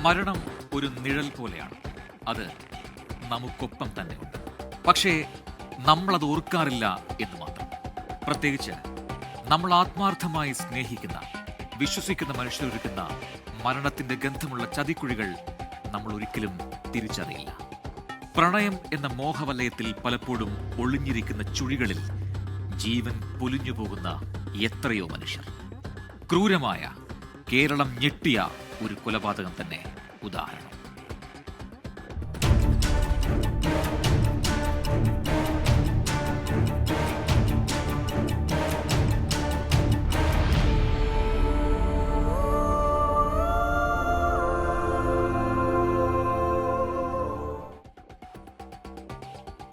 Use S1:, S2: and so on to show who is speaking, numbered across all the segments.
S1: മരണം ഒരു നിഴൽ പോലെയാണ്. അത് നമുക്കൊപ്പം തന്നെ ഉണ്ട്. പക്ഷേ നമ്മളത് ഓർക്കാറില്ല എന്ന് മാത്രം. പ്രത്യേകിച്ച് നമ്മൾ ആത്മാർത്ഥമായി സ്നേഹിക്കുന്ന വിശ്വസിക്കുന്ന മനുഷ്യരൊരുക്കുന്ന മരണത്തിന്റെ ഗന്ധമുള്ള ചതിക്കുഴികൾ നമ്മൾ ഒരിക്കലും തിരിച്ചറിയില്ല. പ്രണയം എന്ന മോഹവലയത്തിൽ പലപ്പോഴും ഒളിഞ്ഞിരിക്കുന്ന ചുഴികളിൽ ജീവൻ പൊലിഞ്ഞു പോകുന്ന എത്രയോ മനുഷ്യർ. ക്രൂരമായ കേരളം ഞെട്ടിയ ഒരു കൊലപാതകം തന്നെ. ഉദാഹരണം.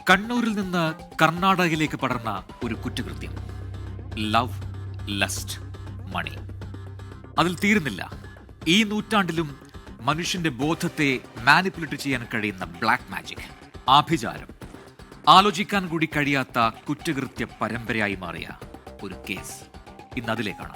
S1: കണ്ണൂരിൽ നിന്ന് കർണാടകയിലേക്ക് പടർന്ന ഒരു കുറ്റകൃത്യം. ലവ് ലസ്റ്റ് മണി അതിൽ തീരുന്നില്ല. ഈ നൂറ്റാണ്ടിലും മനുഷ്യന്റെ ബോധത്തെ മാനിപ്പുലേറ്റ് ചെയ്യാൻ കഴിയുന്ന ബ്ലാക്ക് മാജിക് ആഭിചാരം. ആലോചിക്കാൻ കൂടി കഴിയാത്ത കുറ്റകൃത്യ പരമ്പരയായി മാറിയ ഒരു കേസ് ഇന്ന് അതിലേക്കാണ്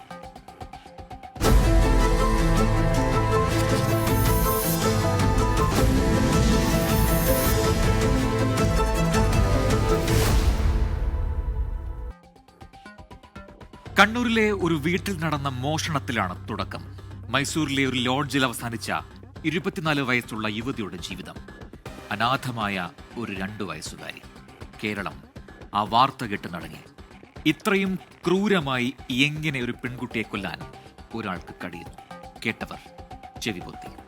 S1: കണ്ണൂരിലെ ഒരു വീട്ടിൽ നടന്ന മോഷണത്തിലാണ് തുടക്കം. മൈസൂരിലെ ഒരു ലോഡ്ജിൽ അവസാനിച്ച ഇരുപത്തിനാല് വയസ്സുള്ള യുവതിയുടെ ജീവിതം. അനാഥമായ ഒരു രണ്ടു വയസ്സുകാരി. കേരളം ആ വാർത്ത കെട്ട് നടങ്ങി. ഇത്രയും ക്രൂരമായി എങ്ങനെ ഒരു പെൺകുട്ടിയെ കൊല്ലാൻ ഒരാൾക്ക് കഴിയുന്നു? കേട്ടവർ ചെവി പൊത്തി.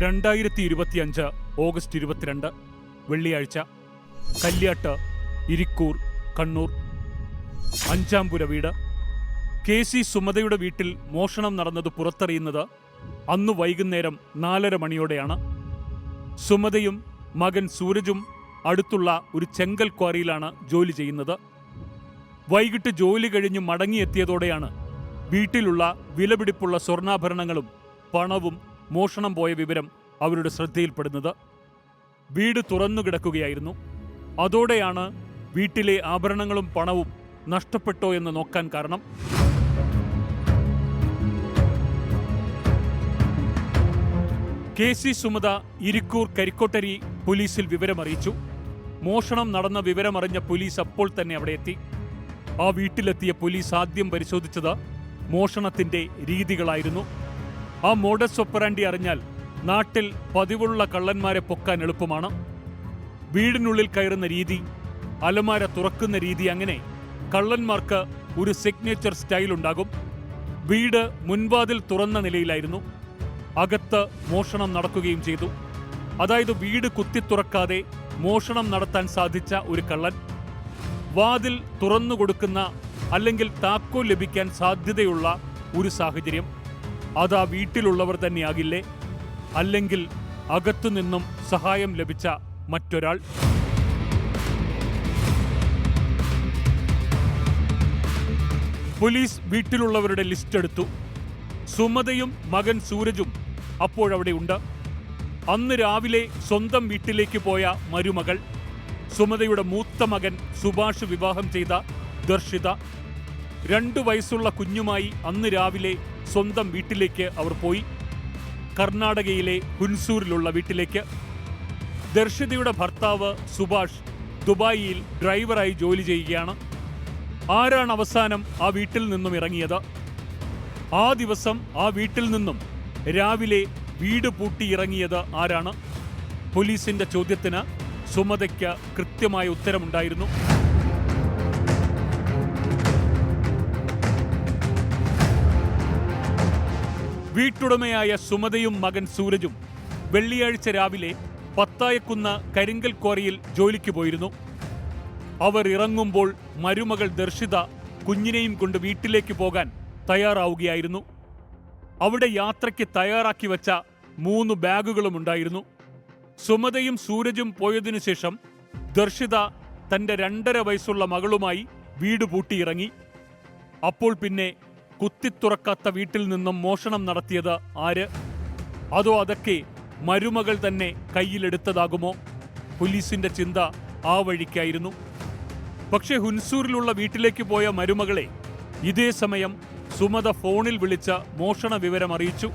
S2: രണ്ടായിരത്തി ഇരുപത്തിയഞ്ച് ഓഗസ്റ്റ് ഇരുപത്തിരണ്ട് വെള്ളിയാഴ്ച കല്യാട്ട് ഇരിക്കൂർ കണ്ണൂർ. അഞ്ചാംപുര വീട്. കെ സി സുമതയുടെ വീട്ടിൽ മോഷണം നടന്നത് പുറത്തറിയുന്നത് അന്ന് വൈകുന്നേരം നാലര മണിയോടെയാണ്. സുമതയും മകൻ സൂരജും അടുത്തുള്ള ഒരു ചെങ്കൽ ക്വാറിയിലാണ് ജോലി ചെയ്യുന്നത്. വൈകിട്ട് ജോലി കഴിഞ്ഞ് മടങ്ങിയെത്തിയതോടെയാണ് വീട്ടിലുള്ള വിലപിടിപ്പുള്ള സ്വർണാഭരണങ്ങളും പണവും മോഷണം പോയ വിവരം അവരുടെ ശ്രദ്ധയിൽപ്പെടുന്നത്. വീട് തുറന്നു കിടക്കുകയായിരുന്നു. അതോടെയാണ് വീട്ടിലെ ആഭരണങ്ങളും പണവും നഷ്ടപ്പെട്ടോ എന്ന് നോക്കാൻ കാരണം. കെ സി സുമത ഇരിക്കൂർ കരിക്കോട്ടരി പോലീസിൽ വിവരമറിയിച്ചു. മോഷണം നടന്ന വിവരമറിഞ്ഞ പോലീസ് അപ്പോൾ തന്നെ അവിടെ എത്തി. ആ വീട്ടിലെത്തിയ പോലീസ് ആദ്യം പരിശോധിച്ചത് മോഷണത്തിന്റെ രീതികളായിരുന്നു. ആ മോഡസ് ഒപ്പറാൻഡി അറിഞ്ഞാൽ നാട്ടിൽ പതിവുള്ള കള്ളന്മാരെ പൊക്കാൻ എളുപ്പമാണ്. വീടിനുള്ളിൽ കയറുന്ന രീതി അലമാര തുറക്കുന്ന രീതി അങ്ങനെ കള്ളന്മാർക്ക് ഒരു സിഗ്നേച്ചർ സ്റ്റൈൽ ഉണ്ടാകും. വീട് മുൻവാതിൽ തുറന്ന നിലയിലായിരുന്നു. അകത്ത് മോഷണം നടക്കുകയും ചെയ്തു. അതായത് വീട് കുത്തി തുറക്കാതെ മോഷണം നടത്താൻ സാധിച്ച ഒരു കള്ളൻ. വാതിൽ തുറന്നു കൊടുക്കുന്ന അല്ലെങ്കിൽ താക്കോൽ ലഭിക്കാൻ സാധ്യതയുള്ള ഒരു സാഹചര്യം. അത് വീട്ടിലുള്ളവർ തന്നെയാകില്ലേ? അല്ലെങ്കിൽ അകത്തുനിന്നും സഹായം ലഭിച്ച മറ്റൊരാൾ? പോലീസ് വീട്ടിലുള്ളവരുടെ ലിസ്റ്റ് എടുത്തു. സുമതയും മകൻ സൂരജും അപ്പോഴവിടെ ഉണ്ട്. അന്ന് രാവിലെ സ്വന്തം വീട്ടിലേക്ക് പോയ മരുമകൾ സുമതയുടെ മൂത്ത മകൻ സുഭാഷ് വിവാഹം ചെയ്ത ദർശിത രണ്ടു വയസ്സുള്ള കുഞ്ഞുമായി അന്ന് രാവിലെ സ്വന്തം വീട്ടിലേക്ക് അവർ പോയി. കർണാടകയിലെ ഹുൻസൂരിലുള്ള വീട്ടിലേക്ക്. ദർശിതയുടെ ഭർത്താവ് സുഭാഷ് ദുബായിയിൽ ഡ്രൈവറായി ജോലി ചെയ്യുകയാണ്. ആരാണ് അവസാനം ആ വീട്ടിൽ നിന്നും ഇറങ്ങിയത്? ആ ദിവസം ആ വീട്ടിൽ നിന്നും രാവിലെ വീട് പൂട്ടി ഇറങ്ങിയത് ആരാണ്? പോലീസിന്റെ ചോദ്യത്തിന് സുമതയ്ക്ക് കൃത്യമായ ഉത്തരമുണ്ടായിരുന്നു. വീട്ടുടമയായ സുമതയും മകൻ സൂരജും വെള്ളിയാഴ്ച രാവിലെ പത്തായക്കുന്ന കരിങ്കൽ ക്വാറിയിൽ ജോലിക്ക് പോയിരുന്നു. അവർ ഇറങ്ങുമ്പോൾ മരുമകൾ ദർശിത കുഞ്ഞിനെയും കൊണ്ട് വീട്ടിലേക്ക് പോകാൻ തയ്യാറാവുകയായിരുന്നു. അവിടെ യാത്രയ്ക്ക് തയ്യാറാക്കി വച്ച മൂന്ന് ബാഗുകളും ഉണ്ടായിരുന്നു. സുമതയും സൂരജും പോയതിനു ശേഷം ദർശിത തന്റെ രണ്ടര വയസ്സുള്ള മകളുമായി വീട് പൂട്ടിയിറങ്ങി. അപ്പോൾ പിന്നെ കുത്തിത്തുറക്കാത്ത വീട്ടിൽ നിന്നും മോഷണം നടത്തിയത് ആര്? അതോ അതൊക്കെ മരുമകൾ തന്നെ കയ്യിലെടുത്തതാകുമോ? പോലീസിന്റെ ചിന്ത ആ വഴിക്കായിരുന്നു. പക്ഷേ ഹുൻസൂരിലുള്ള വീട്ടിലേക്ക് പോയ മരുമകളെ ഇതേ സമയം സുമത ഫോണിൽ വിളിച്ച മോഷണ വിവരം അറിയിച്ചു.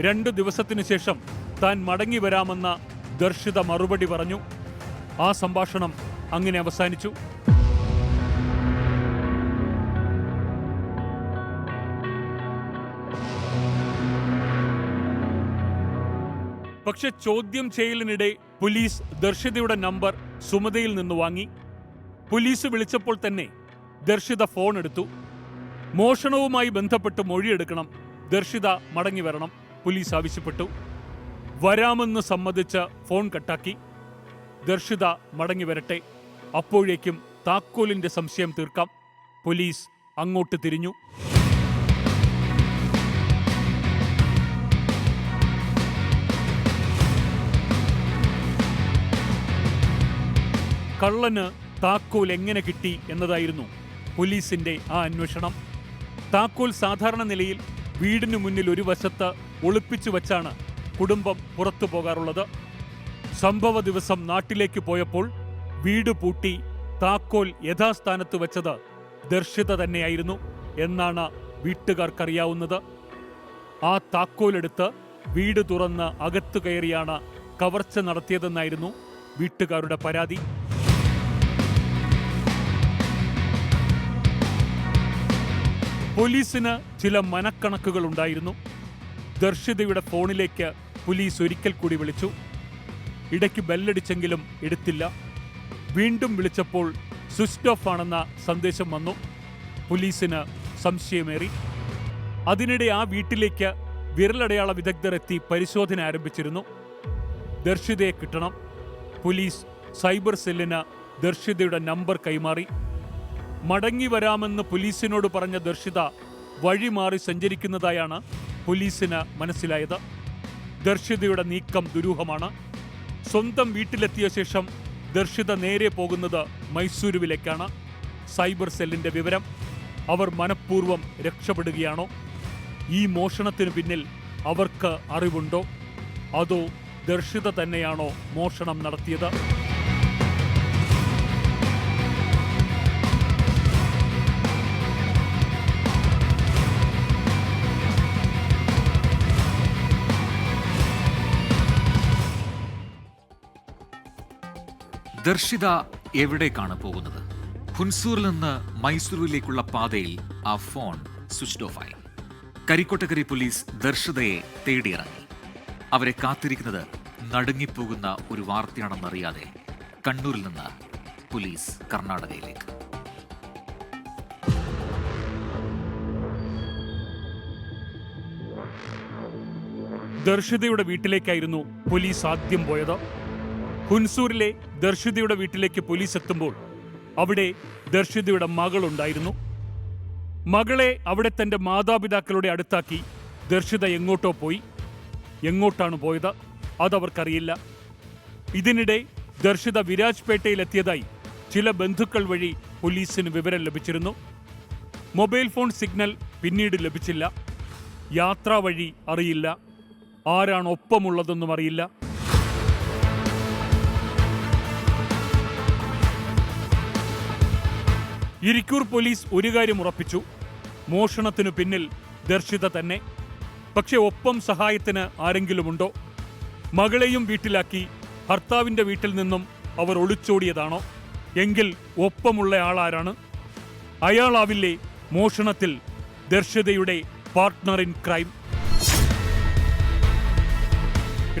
S2: രണ്ടു ദിവസത്തിനു ശേഷം താൻ മടങ്ങി വരാമെന്ന ദർശിത മറുപടി പറഞ്ഞു. ആ സംഭാഷണം അങ്ങനെ അവസാനിച്ചു. പക്ഷെ ചോദ്യം ചെയ്യലിനിടെ പോലീസ് ദർശിതയുടെ നമ്പർ സുമതയിൽ നിന്ന് വാങ്ങി. പോലീസ് വിളിച്ചപ്പോൾ തന്നെ ദർശിത ഫോൺ എടുത്തു. മോഷണവുമായി ബന്ധപ്പെട്ട് മൊഴിയെടുക്കണം ദർശിത മടങ്ങി വരണം. പോലീസ് ആവശ്യപ്പെട്ടു. വരാമെന്ന് സമ്മതിച്ച് ഫോൺ കട്ടാക്കി. ദർശിത മടങ്ങി വരട്ടെ. അപ്പോഴേക്കും താക്കോലിന്റെ സംശയം തീർക്കാം. പോലീസ് അങ്ങോട്ട് തിരിഞ്ഞു. കള്ളന് താക്കോൽ എങ്ങനെ കിട്ടി എന്നതായിരുന്നു പോലീസിന്റെ ആ അന്വേഷണം. താക്കോൽ സാധാരണ നിലയിൽ വീടിനു മുന്നിൽ ഒരു വശത്ത് ഒളിപ്പിച്ചു വച്ചാണ് കുടുംബം പുറത്തു പോകാറുള്ളത്. സംഭവ ദിവസം നാട്ടിലേക്ക് പോയപ്പോൾ വീട് പൂട്ടി താക്കോൽ യഥാസ്ഥാനത്ത് വെച്ചത് ദർശിത തന്നെയായിരുന്നു എന്നാണ് വീട്ടുകാർക്കറിയാവുന്നത്. ആ താക്കോലെടുത്ത് വീട് തുറന്ന് അകത്തു കയറിയാണ് കവർച്ച നടത്തിയതെന്നായിരുന്നു വീട്ടുകാരുടെ പരാതി. പോലീസിന് ചില മനക്കണക്കുകൾ ഉണ്ടായിരുന്നു. ദർശിതയുടെ ഫോണിലേക്ക് പോലീസ് ഒരിക്കൽ കൂടി വിളിച്ചു. ഇടയ്ക്ക് ബെല്ലടിച്ചെങ്കിലും എടുത്തില്ല. വീണ്ടും വിളിച്ചപ്പോൾ സ്വിച്ച് ഓഫ് ആണെന്ന സന്ദേശം വന്നു. പോലീസിന് സംശയമേറി. അതിനിടെ ആ വീട്ടിലേക്ക് വിരലടയാള വിദഗ്ധർ എത്തി പരിശോധന ആരംഭിച്ചിരുന്നു. ദർശിതയെ കിട്ടണം. പോലീസ് സൈബർ സെല്ലിന് ദർശിതയുടെ നമ്പർ കൈമാറി. മടങ്ങി വരാമെന്ന് പോലീസിനോട് പറഞ്ഞ ദർശിത വഴി മാറി സഞ്ചരിക്കുന്നതായാണ് പോലീസിന് മനസ്സിലായത്. ദർശിതയുടെ നീക്കം ദുരൂഹമാണ്. സ്വന്തം വീട്ടിലെത്തിയ ശേഷം ദർശിത നേരെ പോകുന്നത് മൈസൂരുവിലേക്കാണ്. സൈബർ സെല്ലിന്റെ വിവരം അവർ മനഃപൂർവം രക്ഷപ്പെടുകയാണോ? ഈ മോഷണത്തിന് പിന്നിൽ അവർക്ക് അറിവുണ്ടോ? അതോ ദർശിത തന്നെയാണോ മോഷണം നടത്തിയത്?
S1: ദർശിത എവിടേക്കാണ് പോകുന്നത്? ഹുൻസൂറിൽ നിന്ന് മൈസൂരിലേക്കുള്ള പാതയിൽ ആ ഫോൺ സ്വിച്ച് ഓഫ് ആയി. കരിക്കോട്ടക്കരി പോലീസ് ദർശിതയെ തേടിയിറങ്ങി. അവരെ കാത്തിരിക്കുന്നത് നടുങ്ങിപ്പോകുന്ന ഒരു വാർത്തയാണെന്നറിയാതെ കണ്ണൂരിൽ നിന്ന് പോലീസ് കർണാടകയിലേക്ക്.
S2: ദർശിതയുടെ വീട്ടിലേക്കായിരുന്നു പോലീസ് ആദ്യം പോയത്. ഹുൻസൂരിലെ ദർശിതയുടെ വീട്ടിലേക്ക് പോലീസ് എത്തുമ്പോൾ അവിടെ ദർശിതയുടെ മകളുണ്ടായിരുന്നു. മകളെ അവിടെ തന്റെ മാതാപിതാക്കളുടെ അടുത്താക്കി ദർശിത എങ്ങോട്ടോ പോയി. എങ്ങോട്ടാണ് പോയത് അതവർക്കറിയില്ല. ഇതിനിടെ ദർശിത വിരാജ്പേട്ടയിലെത്തിയതായി ചില ബന്ധുക്കൾ വഴി പോലീസിന് വിവരം ലഭിച്ചിരുന്നു. മൊബൈൽ ഫോൺ സിഗ്നൽ പിന്നീട് ലഭിച്ചില്ല. യാത്രാ വഴി അറിയില്ല. ആരാണ് ഒപ്പമുള്ളതെന്നും അറിയില്ല. ഇരിക്കൂർ പോലീസ് ഒരു കാര്യം ഉറപ്പിച്ചു. മോഷണത്തിനു പിന്നിൽ ദർശിത തന്നെ. പക്ഷെ ഒപ്പം സഹായത്തിന് ആരെങ്കിലുമുണ്ടോ? മകളെയും വീട്ടിലാക്കി ഭർത്താവിന്റെ വീട്ടിൽ നിന്നും അവർ ഒളിച്ചോടിയതാണോ? എങ്കിൽ ഒപ്പമുള്ള ആളാരാണ്? അയാളാവില്ലേ മോഷണത്തിൽ ദർശിതയുടെ പാർട്ട്ണർ ഇൻ ക്രൈം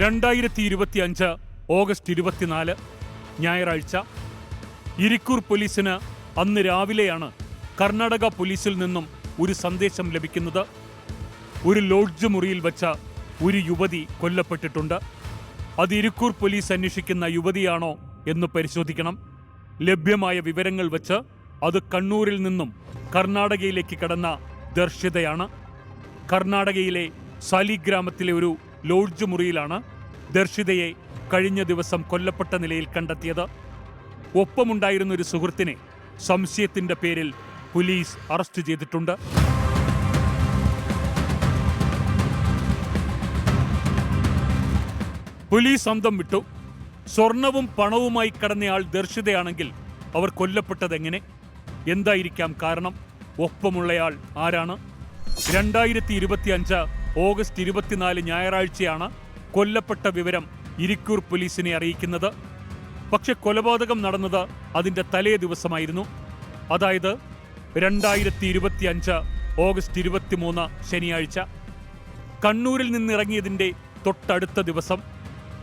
S2: രണ്ടായിരത്തി ഇരുപത്തി അഞ്ച് ഓഗസ്റ്റ് ഇരുപത്തിനാല് ഞായറാഴ്ച. ഇരിക്കൂർ പോലീസിന് അന്ന് രാവിലെയാണ് കർണാടക പോലീസിൽ നിന്നും ഒരു സന്ദേശം ലഭിക്കുന്നത്. ഒരു ലോഡ്ജ് മുറിയിൽ വച്ച ഒരു യുവതി കൊല്ലപ്പെട്ടിട്ടുണ്ട്. അത് ഇരിക്കൂർ പോലീസ് അന്വേഷിക്കുന്ന യുവതിയാണോ എന്ന് പരിശോധിക്കണം. ലഭ്യമായ വിവരങ്ങൾ വച്ച് അത് കണ്ണൂരിൽ നിന്നും കർണാടകയിലേക്ക് കടന്ന ദർശിതയാണ്. കർണാടകയിലെ സാലി ഗ്രാമത്തിലെ ഒരു ലോഡ്ജ് മുറിയിലാണ് ദർശിതയെ കഴിഞ്ഞ ദിവസം കൊല്ലപ്പെട്ട നിലയിൽ കണ്ടെത്തിയത്. ഒപ്പമുണ്ടായിരുന്ന ഒരു സുഹൃത്തിനെ സംശയത്തിന്റെ പേരിൽ പോലീസ് അറസ്റ്റ് ചെയ്തിട്ടുണ്ട്. പോലീസ് അന്തം വിട്ടു. സ്വർണവും പണവുമായി കടന്നയാൾ ദർശിതയാണെങ്കിൽ അവർ കൊല്ലപ്പെട്ടതെങ്ങനെ എന്തായിരിക്കാം കാരണം? ഒപ്പമുള്ളയാൾ ആരാണ്? രണ്ടായിരത്തി ഇരുപത്തി അഞ്ച് ഓഗസ്റ്റ് ഇരുപത്തിനാല് ഞായറാഴ്ചയാണ് കൊല്ലപ്പെട്ട വിവരം ഇരിക്കൂർ പോലീസിനെ അറിയിക്കുന്നത്. പക്ഷെ കൊലപാതകം നടന്നത് അതിന്റെ തലേ ദിവസമായിരുന്നു. അതായത് രണ്ടായിരത്തി ഇരുപത്തി അഞ്ച് ഓഗസ്റ്റ് ഇരുപത്തിമൂന്ന് ശനിയാഴ്ച. കണ്ണൂരിൽ നിന്നിറങ്ങിയതിന്റെ തൊട്ടടുത്ത ദിവസം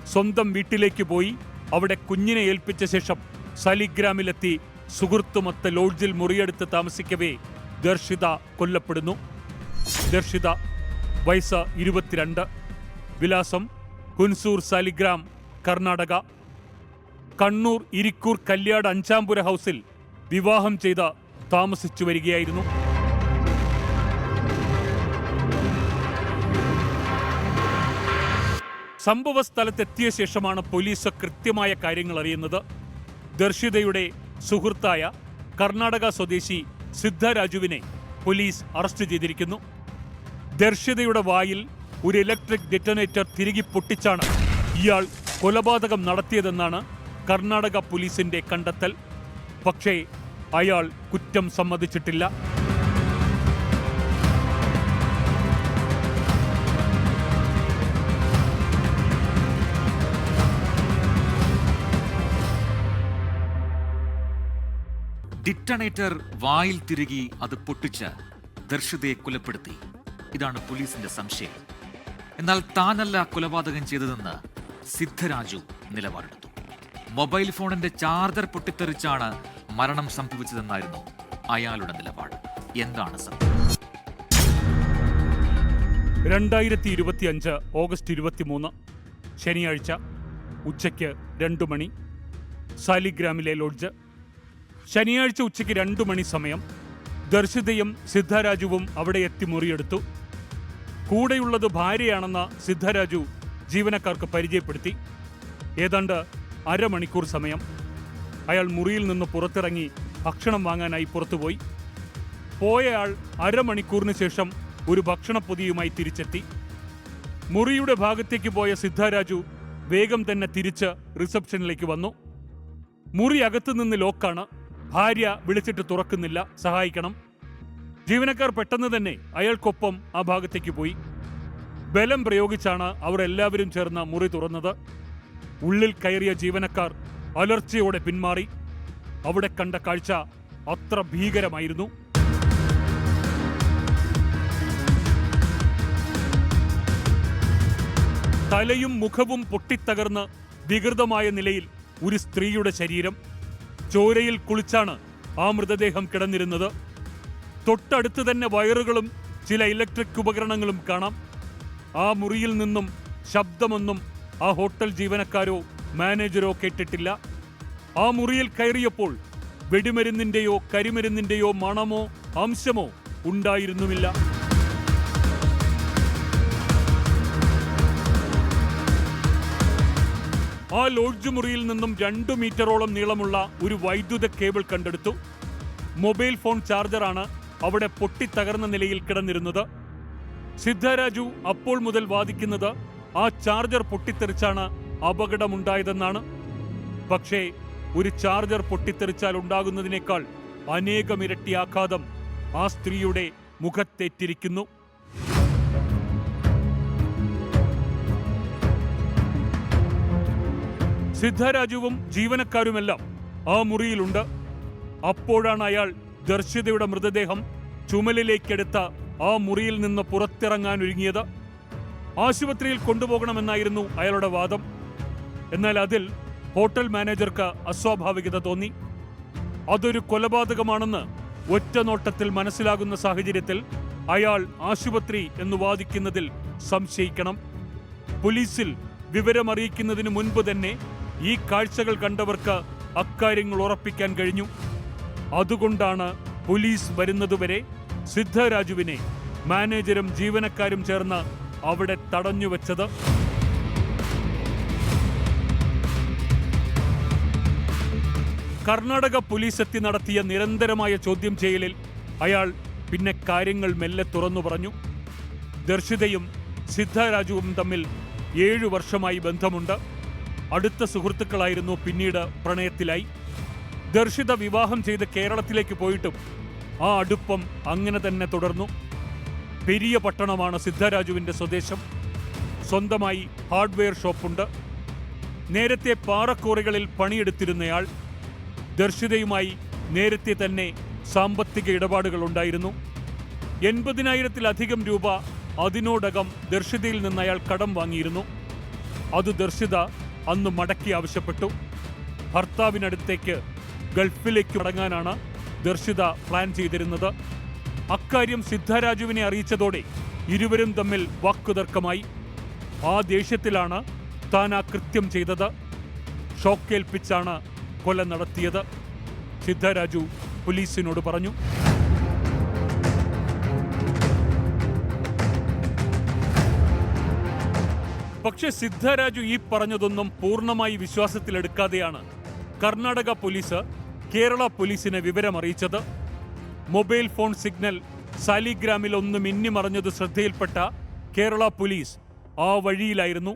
S2: സ്വന്തം വീട്ടിലേക്ക് പോയി അവിടെ കുഞ്ഞിനെ ഏൽപ്പിച്ച ശേഷം സലിഗ്രാമിലെത്തി സുഹൃത്തുമൊത്ത ലോഡ്ജിൽ മുറിയെടുത്ത് താമസിക്കവേ ദർശിത കൊല്ലപ്പെടുന്നു. ദർശിത വയസ്സ് ഇരുപത്തിരണ്ട്. വിലാസം കുൻസൂർ സാലിഗ്രാം കർണാടക. കണ്ണൂർ ഇരിക്കൂർ കല്യാട് അഞ്ചാംപുര ഹൗസിൽ വിവാഹം ചെയ്ത താമസിച്ചു വരികയായിരുന്നു. സംഭവ സ്ഥലത്തെത്തിയ ശേഷമാണ് പോലീസ് കൃത്യമായ കാര്യങ്ങൾ അറിയുന്നത്. ദർശിതയുടെ സുഹൃത്തായ കർണാടക സ്വദേശി സിദ്ധരാജുവിനെ പോലീസ് അറസ്റ്റ് ചെയ്തിരിക്കുന്നു. ദർശിതയുടെ വായിൽ ഒരു ഇലക്ട്രിക് ഡിറ്റനേറ്റർ തിരികെ പൊട്ടിച്ചാണ് ഇയാൾ കൊലപാതകം നടത്തിയതെന്നാണ് കർണാടക പോലീസിന്റെ കണ്ടെത്തൽ. പക്ഷേ അയാൾ കുറ്റം സമ്മതിച്ചിട്ടില്ല.
S1: ഡിറ്റണേറ്റർ വായിൽ തിരുകി അത് പൊട്ടിച്ച് ദർശിതയെ കൊലപ്പെടുത്തി. ഇതാണ് പോലീസിന്റെ സംശയം. എന്നാൽ താനല്ല കൊലപാതകം ചെയ്തതെന്ന് സിദ്ധരാജു നിലപാടെടുത്തു. മൊബൈൽ ഫോണിന്റെ ചാർജർ പൊട്ടിത്തെറിച്ചാണ് മരണം സംഭവിച്ചതെന്നായിരുന്നു അയാളുടെ നിലപാട്. എന്താണ്
S2: രണ്ടായിരത്തി ഇരുപത്തിയഞ്ച് ഓഗസ്റ്റ് ഇരുപത്തിമൂന്ന് ശനിയാഴ്ച ഉച്ചയ്ക്ക് രണ്ടു മണി സാലിഗ്രാമിലെ ലോഡ്ജ്. ശനിയാഴ്ച ഉച്ചയ്ക്ക് രണ്ടു മണി സമയം ദർശിതയും സിദ്ധരാജുവും അവിടെ എത്തി മുറിയെടുത്തു. കൂടെയുള്ളത് ഭാര്യയാണെന്ന സിദ്ധരാജു ജീവനക്കാർക്ക് പരിചയപ്പെടുത്തി. ഏതാണ്ട് അരമണിക്കൂർ സമയം. അയാൾ മുറിയിൽ നിന്ന് പുറത്തിറങ്ങി ഭക്ഷണം വാങ്ങാനായി പുറത്തുപോയി. പോയയാൾ അരമണിക്കൂറിന് ശേഷം ഒരു ഭക്ഷണപ്പൊതിയുമായി തിരിച്ചെത്തി. മുറിയുടെ ഭാഗത്തേക്ക് പോയ സിദ്ധാരാജു വേഗം തന്നെ തിരിച്ച് റിസപ്ഷനിലേക്ക് വന്നു. മുറി അകത്തു നിന്ന് ലോക്കാണ്. ഭാര്യ വിളിച്ചിട്ട് തുറക്കുന്നില്ല സഹായിക്കണം. ജീവനക്കാർ പെട്ടെന്ന് തന്നെ അയാൾക്കൊപ്പം ആ ഭാഗത്തേക്ക് പോയി. ബലം പ്രയോഗിച്ചാണ് അവരെല്ലാവരും ചേർന്ന് മുറി തുറന്നത്. ഉള്ളിൽ കയറിയ ജീവനക്കാർ അലർച്ചയോടെ പിന്മാറി. അവിടെ കണ്ട കാഴ്ച അത്ര ഭീകരമായിരുന്നു. തലയും മുഖവും പൊട്ടിത്തകർന്ന് വികൃതമായ നിലയിൽ ഒരു സ്ത്രീയുടെ ശരീരം. ചോരയിൽ കുളിച്ചാണ് ആ മൃതദേഹം കിടന്നിരുന്നത്. തൊട്ടടുത്ത് തന്നെ വയറുകളും ചില ഇലക്ട്രിക് ഉപകരണങ്ങളും കാണാം. ആ മുറിയിൽ നിന്നും ശബ്ദമൊന്നും ആ ഹോട്ടൽ ജീവനക്കാരോ മാനേജരോ കേട്ടിട്ടില്ല? ആ മുറിയിൽ കയറിയപ്പോൾ വെടിമരുന്നിന്റെയോ കരിമരുന്നിന്റെയോ മണമോ അംശമോ ഉണ്ടായിരുന്നുമില്ല. ആ ലോഡ്ജ് മുറിയിൽ നിന്നും രണ്ടു മീറ്ററോളം നീളമുള്ള ഒരു വൈദ്യുത കേബിൾ കണ്ടെടുത്തു. മൊബൈൽ ഫോൺ ചാർജറാണ് അവിടെ പൊട്ടിത്തകർന്ന നിലയിൽ കിടന്നിരുന്നത്. സിദ്ധരാജു അപ്പോൾ മുതൽ വാദിക്കുന്നത് ആ ചാർജർ പൊട്ടിത്തെറിച്ചാണ് അപകടമുണ്ടായതെന്നാണ്. പക്ഷേ ഒരു ചാർജർ പൊട്ടിത്തെറിച്ചാൽ ഉണ്ടാകുന്നതിനേക്കാൾ അനേകമിരട്ടി ആഘാതം ആ സ്ത്രീയുടെ മുഖത്തേറ്റിരിക്കുന്നു. സിദ്ധരാജുവും ജീവനക്കാരുമെല്ലാം ആ മുറിയിലുണ്ട്. അപ്പോഴാണ് അയാൾ ദർശിതയുടെ മൃതദേഹം ചുമലിലേക്കെടുത്ത ആ മുറിയിൽ നിന്ന് പുറത്തിറങ്ങാൻ ഒരുങ്ങിയത് ആശുപത്രിയിൽ കൊണ്ടുപോകണമെന്നായിരുന്നു അയാളുടെ വാദം. എന്നാൽ അതിൽ ഹോട്ടൽ മാനേജർക്ക് അസ്വാഭാവികത തോന്നി. അതൊരു കൊലപാതകമാണെന്ന് ഒറ്റ നോട്ടത്തിൽ മനസ്സിലാകുന്ന സാഹചര്യത്തിൽ അയാൾ ആശുപത്രി എന്ന് വാദിക്കുന്നതിൽ സംശയിക്കണം. പോലീസിൽ വിവരമറിയിക്കുന്നതിന് മുൻപ് തന്നെ ഈ കാഴ്ചകൾ കണ്ടവർക്ക് അക്കാര്യങ്ങൾ ഉറപ്പിക്കാൻ കഴിഞ്ഞു. അതുകൊണ്ടാണ് പോലീസ് വരുന്നതുവരെ സിദ്ധരാജുവിനെ മാനേജരും ജീവനക്കാരും ചേർന്ന് അവിടെ തടഞ്ഞുവെച്ചത് കർണാടക പോലീസ് എത്തി നടത്തിയ നിരന്തരമായ ചോദ്യം ചെയ്യലിൽ അയാൾ പിന്നെ കാര്യങ്ങൾ മെല്ലെ തുറന്നു പറഞ്ഞു. ദർശിതയും സിദ്ധരാജുവും തമ്മിൽ ഏഴു വർഷമായി ബന്ധമുണ്ട്. അടുത്ത സുഹൃത്തുക്കളായിരുന്നു പിന്നീട് പ്രണയത്തിലായി. ദർശിത വിവാഹം ചെയ്ത് കേരളത്തിലേക്ക് പോയിട്ടും ആ അടുപ്പം അങ്ങനെ തന്നെ തുടർന്നു. പെരിയ പട്ടണമാണ് സിദ്ധരാജുവിന്റെ സ്വദേശം. സ്വന്തമായി ഹാർഡ്വെയർ ഷോപ്പുണ്ട്. നേരത്തെ പാറക്കോറികളിൽ പണിയെടുത്തിരുന്നയാൾ ദർശിതയുമായി നേരത്തെ തന്നെ സാമ്പത്തിക ഇടപാടുകൾ ഉണ്ടായിരുന്നു. എൺപതിനായിരത്തിലധികം രൂപ അതിനോടകം ദർശിതയിൽ നിന്ന് അയാൾ കടം വാങ്ങിയിരുന്നു. അത് ദർശിത അന്ന് മടക്കി ആവശ്യപ്പെട്ടു. ഭർത്താവിനടുത്തേക്ക് ഗൾഫിലേക്ക് മടങ്ങാനാണ് ദർശിത പ്ലാൻ ചെയ്തിരുന്നത്. അക്കാര്യം സിദ്ധരാജുവിനെ അറിയിച്ചതോടെ ഇരുവരും തമ്മിൽ വാക്കുതർക്കമായി. ആ ദേഷ്യത്തിലാണ് താൻ ആ കൃത്യം ചെയ്തത്. ഷോക്കേൽപ്പിച്ചാണ് കൊല നടത്തിയത്. സിദ്ധരാജു പോലീസിനോട് പറഞ്ഞു. പക്ഷെ സിദ്ധരാജു ഈ പറഞ്ഞതൊന്നും പൂർണമായി വിശ്വാസത്തിലെടുക്കാതെയാണ് കർണാടക പോലീസ് കേരള പോലീസിനെ വിവരമറിയിച്ചത്. മൊബൈൽ ഫോൺ സിഗ്നൽ സാലിഗ്രാമിൽ ഒന്ന് മിന്നിമറഞ്ഞത് ശ്രദ്ധയിൽപ്പെട്ട കേരള പോലീസ് ആ വഴിയിലായിരുന്നു.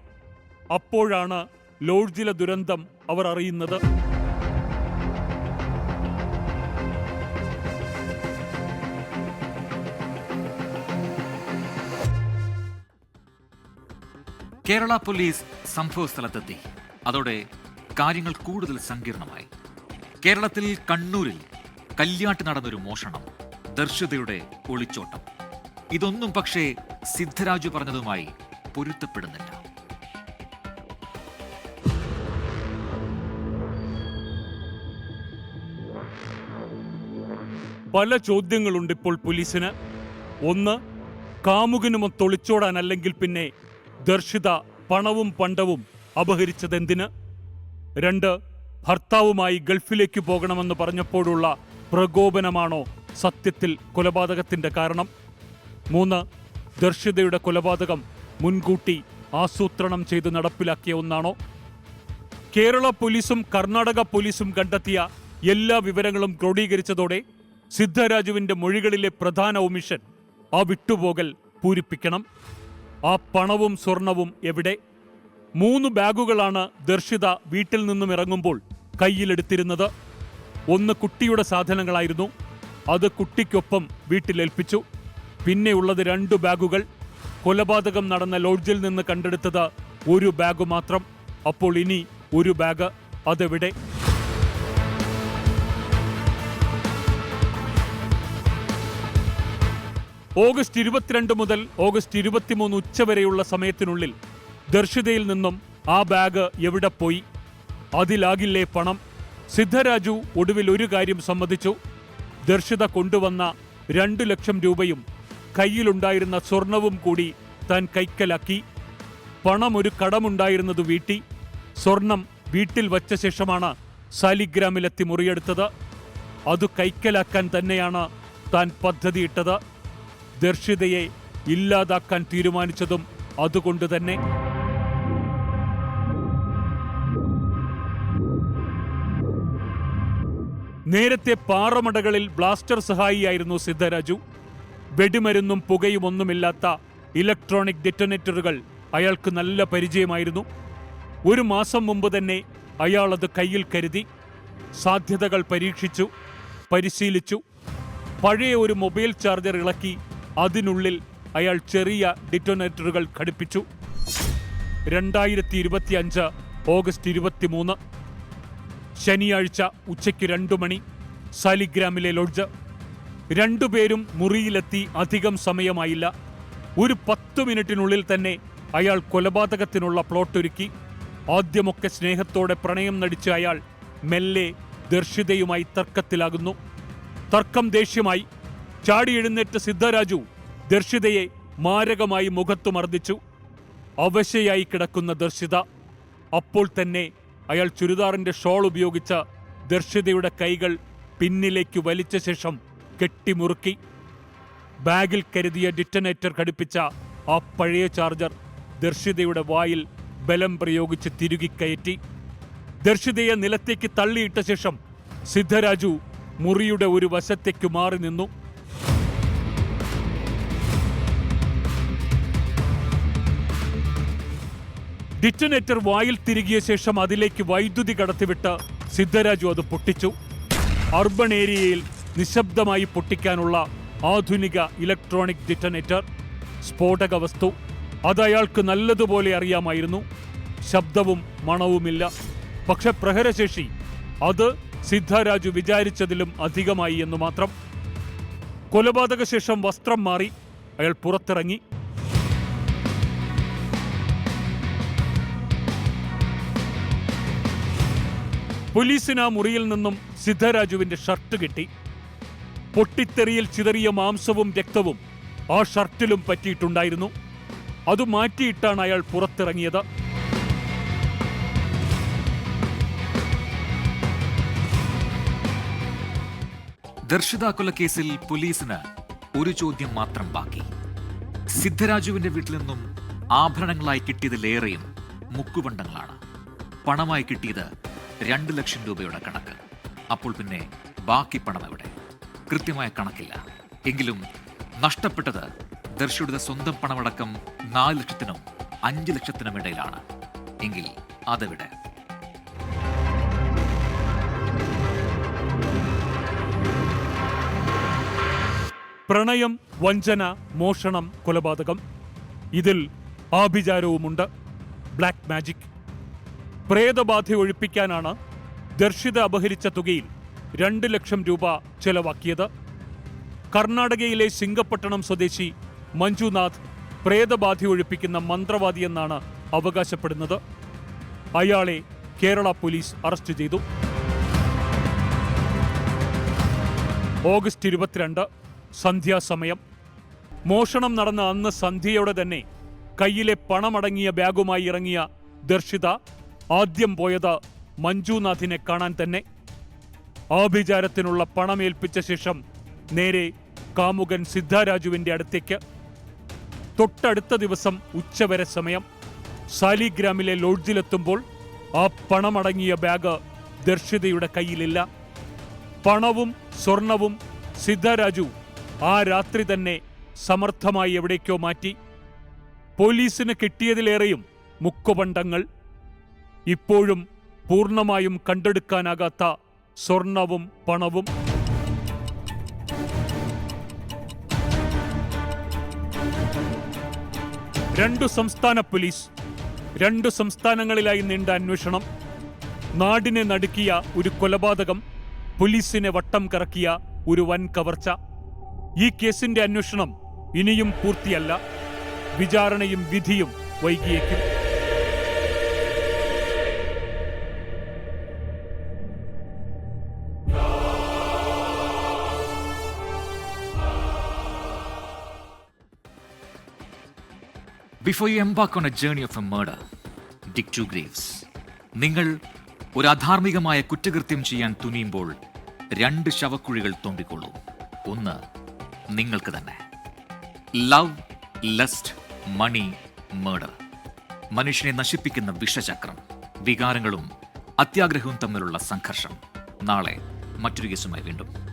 S2: അപ്പോഴാണ് ലോഡ്ജിലെ ദുരന്തം അവർ അറിയുന്നത്.
S1: കേരള പോലീസ് സംഭവസ്ഥലത്തെത്തി അതോടെ കാര്യങ്ങൾ കൂടുതൽ സങ്കീർണമായി. കേരളത്തിൽ കണ്ണൂരിൽ കല്യാട്ട് നടന്നൊരു മോഷണം ദർശതയുടെ ഒളിച്ചോട്ടം. ഇതൊന്നും പക്ഷേ സിദ്ധരാജു പറഞ്ഞതുമായി പൊരുത്തപ്പെടുന്നില്ല.
S2: പല ചോദ്യങ്ങളുണ്ട് ഇപ്പോൾ പോലീസിന്. ഒന്ന് കാമുകനുമൊത്ത് ഒളിച്ചോടാൻ അല്ലെങ്കിൽ പിന്നെ ദർശിത പണവും പണ്ടവും അപഹരിച്ചതെന്തിന്? രണ്ട് ഭർത്താവുമായി ഗൾഫിലേക്ക് പോകണമെന്ന് പറഞ്ഞപ്പോഴുള്ള പ്രകോപനമാണോ സത്യത്തിൽ കൊലപാതകത്തിന്റെ കാരണം? മൂന്ന് ദർശിതയുടെ കൊലപാതകം മുൻകൂട്ടി ആസൂത്രണം ചെയ്ത് നടപ്പിലാക്കിയ ഒന്നാണോ? കേരള പോലീസും കർണാടക പോലീസും കണ്ടെത്തിയ എല്ലാ വിവരങ്ങളും ക്രോഡീകരിച്ചതോടെ സിദ്ധരാജുവിന്റെ മൊഴികളിലെ പ്രധാന ഒമിഷൻ ആ വിട്ടുപോകൽ പൂരിപ്പിക്കണം. ആ പണവും സ്വർണവും എവിടെ? മൂന്ന് ബാഗുകളാണ് ദർശിത വീട്ടിൽ നിന്നും ഇറങ്ങുമ്പോൾ കയ്യിലെടുത്തിരുന്നത്. ഒന്ന് കുട്ടിയുടെ സാധനങ്ങളായിരുന്നു. അത് കുട്ടിക്കൊപ്പം വീട്ടിലേൽപ്പിച്ചു പിന്നെയുള്ളത് രണ്ട് ബാഗുകൾ. കൊലപാതകം നടന്ന ലോഡ്ജിൽ നിന്ന് കണ്ടെടുത്തത് ഒരു ബാഗ് മാത്രം. അപ്പോൾ ഇനി ഒരു ബാഗ് അതെവിടെ? ഓഗസ്റ്റ് ഇരുപത്തിരണ്ട് മുതൽ ഓഗസ്റ്റ് ഇരുപത്തിമൂന്ന് ഉച്ചവരെയുള്ള സമയത്തിനുള്ളിൽ ദർശിതയിൽ നിന്നും ആ ബാഗ് എവിടെ പോയി? അതിലാകില്ലേ പണം. സിദ്ധരാജു ഒടുവിൽ ഒരു കാര്യം സമ്മതിച്ചു. ദർശിത കൊണ്ടുവന്ന രണ്ടു ലക്ഷം രൂപയും കയ്യിലുണ്ടായിരുന്ന സ്വർണവും കൂടി താൻ കൈക്കലാക്കി. പണം ഒരു കടമുണ്ടായിരുന്നത് വീട്ടി. സ്വർണം വീട്ടിൽ വച്ച ശേഷമാണ് സാലിഗ്രാമിലെത്തി മുറിയെടുത്തത്. അത് കൈക്കലാക്കാൻ തന്നെയാണ് താൻ പദ്ധതിയിട്ടത്. ദർശിതയെ ഇല്ലാതാക്കാൻ തീരുമാനിച്ചതും അതുകൊണ്ട് തന്നെ. നേരത്തെ പാറമടകളിൽ ബ്ലാസ്റ്റർ സഹായിയായിരുന്നു സിദ്ധരാജു. വെടിമരുന്നും പുകയും ഒന്നുമില്ലാത്ത ഇലക്ട്രോണിക് ഡിറ്റനേറ്ററുകൾ അയാൾക്ക് നല്ല പരിചയമായിരുന്നു. ഒരു മാസം മുമ്പ് തന്നെ അയാൾ അത് കയ്യിൽ കരുതി. സാധ്യതകൾ പരീക്ഷിച്ചു പരിശീലിച്ചു. പഴയ ഒരു മൊബൈൽ ചാർജർ ഇളക്കി അതിനുള്ളിൽ അയാൾ ചെറിയ ഡിറ്റോനേറ്ററുകൾ ഘടിപ്പിച്ചു. രണ്ടായിരത്തി ഇരുപത്തിയഞ്ച് ഓഗസ്റ്റ് ഇരുപത്തിമൂന്ന് ശനിയാഴ്ച ഉച്ചയ്ക്ക് രണ്ടു മണി സാലിഗ്രാമിലെ ലോഡ്ജ്. രണ്ടുപേരും മുറിയിലെത്തി അധികം സമയമായില്ല. ഒരു പത്ത് മിനിറ്റിനുള്ളിൽ തന്നെ അയാൾ കൊലപാതകത്തിനുള്ള പ്ലോട്ടൊരുക്കി. ആദ്യമൊക്കെ സ്നേഹത്തോടെ പ്രണയം നടിച്ച അയാൾ മെല്ലെ ദർശിതയുമായി തർക്കത്തിലാകുന്നു. തർക്കം ദേഷ്യമായി. ചാടി എഴുന്നേറ്റ് സിദ്ധരാജു ദർശിതയെ മാരകമായി മുഖത്തു മർദ്ദിച്ചു അവശയായി കിടക്കുന്ന ദർശിത അപ്പോൾ തന്നെ അയാൾ ചുരിദാറിന്റെ ഷോൾ ഉപയോഗിച്ച ദർശിതയുടെ കൈകൾ പിന്നിലേക്ക് വലിച്ച ശേഷം കെട്ടിമുറുക്കി ബാഗിൽ കരുതിയ ഡിറ്റനേറ്റർ ഘടിപ്പിച്ച ആ പഴയ ചാർജർ ദർശിതയുടെ വായിൽ ബലം പ്രയോഗിച്ച് തിരുകി കയറ്റി. ദർശിതയെ നിലത്തേക്ക് തള്ളിയിട്ട ശേഷം സിദ്ധരാജു മുറിയുടെ ഒരു വശത്തേക്ക് മാറി നിന്നു. ഡിറ്റനേറ്റർ വായിൽ തിരികിയ ശേഷം അതിലേക്ക് വൈദ്യുതി കടത്തിവിട്ട് സിദ്ധരാജു അത് പൊട്ടിച്ചു. അർബൺ ഏരിയയിൽ നിശബ്ദമായി പൊട്ടിക്കാനുള്ള ആധുനിക ഇലക്ട്രോണിക് ഡിറ്റനേറ്റർ സ്ഫോടക വസ്തു. അത് അയാൾക്ക് നല്ലതുപോലെ അറിയാമായിരുന്നു. ശബ്ദവും മണവുമില്ല. പക്ഷെ പ്രഹരശേഷി അത് സിദ്ധരാജു വിചാരിച്ചതിലും അധികമായി എന്ന് മാത്രം. കൊലപാതക ശേഷം വസ്ത്രം മാറി അയാൾ പുറത്തിറങ്ങി. പോലീസിന് ആ മുറിയിൽ നിന്നും സിദ്ധരാജുവിന്റെ ഷർട്ട് കിട്ടി. പൊട്ടിത്തെറിയിൽ ചിതറിയ മാംസവും രക്തവും ആ ഷർട്ടിലും പറ്റിയിട്ടുണ്ടായിരുന്നു. അത് മാറ്റിയിട്ടാണ് അയാൾ പുറത്തിറങ്ങിയത്.
S1: ദർശിത കൊലക്കേസിൽ പോലീസിന് ഒരു ചോദ്യം മാത്രം ബാക്കി. സിദ്ധരാജുവിന്റെ വീട്ടിൽ നിന്നും ആഭരണങ്ങളായി കിട്ടിയതിലേറെയും മുക്കുപണ്ടങ്ങളാണ് പണമായി കിട്ടിയത് രണ്ട് ലക്ഷം രൂപയുടെ കണക്ക്. അപ്പോൾ പിന്നെ ബാക്കി പണം എവിടെ? കൃത്യമായ കണക്കില്ല. എങ്കിലും നഷ്ടപ്പെട്ടത് ദർശിയുടെ സ്വന്തം പണമടക്കം നാല് ലക്ഷത്തിനും അഞ്ച് ലക്ഷത്തിനും ഇടയിലാണ്. എങ്കിൽ അതെവിടെ?
S2: പ്രണയം വഞ്ചന മോഷണം കൊലപാതകം. ഇതിൽ ആഭിചാരവുമുണ്ട്. Black magic. പ്രേതബാധ ഒഴിപ്പിക്കാനാണ് ദർശിത അപഹരിച്ച തുകയിൽ രണ്ട് ലക്ഷം രൂപ ചെലവാക്കിയത്. കർണാടകയിലെ സിംഗപ്പട്ടണം സ്വദേശി മഞ്ജുനാഥ് പ്രേതബാധ ഒഴിപ്പിക്കുന്ന മന്ത്രവാദിയെന്നാണ് അവകാശപ്പെടുന്നത്. അയാളെ കേരള പോലീസ് അറസ്റ്റ് ചെയ്തു. ഓഗസ്റ്റ് ഇരുപത്തിരണ്ട് സന്ധ്യാസമയം. മോഷണം നടന്ന അന്ന് സന്ധ്യയോടെ തന്നെ കയ്യിലെ പണമടങ്ങിയ ബാഗുമായി ഇറങ്ങിയ ദർശിത ആദ്യം പോയത് മഞ്ജുനാഥിനെ കാണാൻ തന്നെ. ആഭിചാരത്തിനുള്ള പണമേൽപ്പിച്ച ശേഷം നേരെ കാമുകൻ സിദ്ധാരാജുവിന്റെ അടുത്തേക്ക്. തൊട്ടടുത്ത ദിവസം ഉച്ചവരെ സമയം. സാലിഗ്രാമിലെ ലോഡ്ജിലെത്തുമ്പോൾ ആ പണമടങ്ങിയ ബാഗ് ദർശിതയുടെ കയ്യിലില്ല. പണവും സ്വർണവും സിദ്ധരാജു ആ രാത്രി തന്നെ സമർത്ഥമായി എവിടേക്കോ മാറ്റി. പോലീസിന് കിട്ടിയതിലേറെയും മുക്കുപണ്ടങ്ങൾ ഇപ്പോഴും പൂർണമായും കണ്ടെടുക്കാനാകാത്ത സ്വർണവും പണവും. രണ്ടു സംസ്ഥാന പോലീസ് രണ്ടു സംസ്ഥാനങ്ങളിലായി നീണ്ട അന്വേഷണം. നാടിനെ നടുക്കിയ ഒരു കൊലപാതകം പോലീസിനെ വട്ടം കറക്കിയ ഒരു വൻ കവർച്ച. ഈ കേസിന്റെ അന്വേഷണം ഇനിയും പൂർത്തിയല്ല. വിചാരണയും വിധിയും വൈകിയേക്കും.
S1: Before you embark on a journey of a murder dig two graves നിങ്ങൾ ഒരു അധാർമികമായ കുറ്റകൃത്യം ചെയ്യാൻ തുനിയുമ്പോൾ രണ്ട് ശവക്കുഴികൾ തോണ്ടിക്കൊള്ളൂ. ഒന്ന് നിങ്ങൾക്ക് തന്നെ. ലവ് ലസ്റ്റ് മണി മേർഡർ മനുഷ്യനെ നശിപ്പിക്കുന്ന വിഷചക്രം വികാരങ്ങളും അത്യാഗ്രഹവും തമ്മിലുള്ള സംഘർഷം. നാളെ മറ്റൊരു കേസുമായി വീണ്ടും.